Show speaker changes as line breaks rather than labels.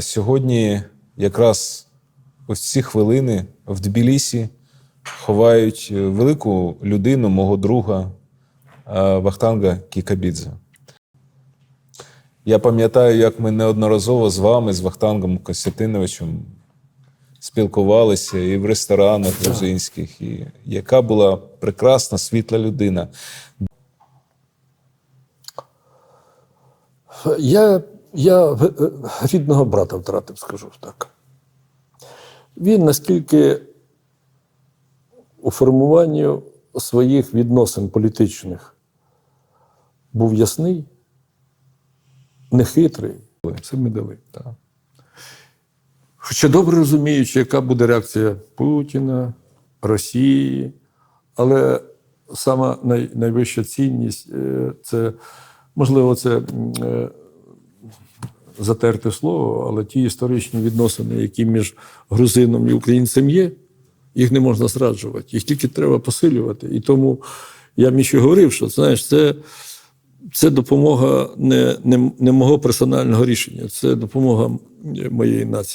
сьогодні якраз ось ці хвилини в Тбілісі ховають е, велику людину, мого друга е, Вахтанга Кікабідзе. Я пам'ятаю, як ми неодноразово з вами, з Вахтангом Костянтиновичем, спілкувалися і в ресторанах грузинських, і яка була прекрасна, світла людина.
Я, я е, е, рідного брата втратив, скажу так. Він наскільки у формуванні своїх відносин політичних був ясний, нехитрий, це ми дали.
Так.
Хоча добре розуміючи, яка буде реакція Путіна, Росії, але сама найвища цінність е, це, можливо, це затерте слово, але ті історичні відносини, які між грузином і українцем є, їх не можна зраджувати, їх тільки треба посилювати. І тому я Міші говорив, що знаєш, це, це допомога не, не, не мого персонального рішення, це допомога моєї нації.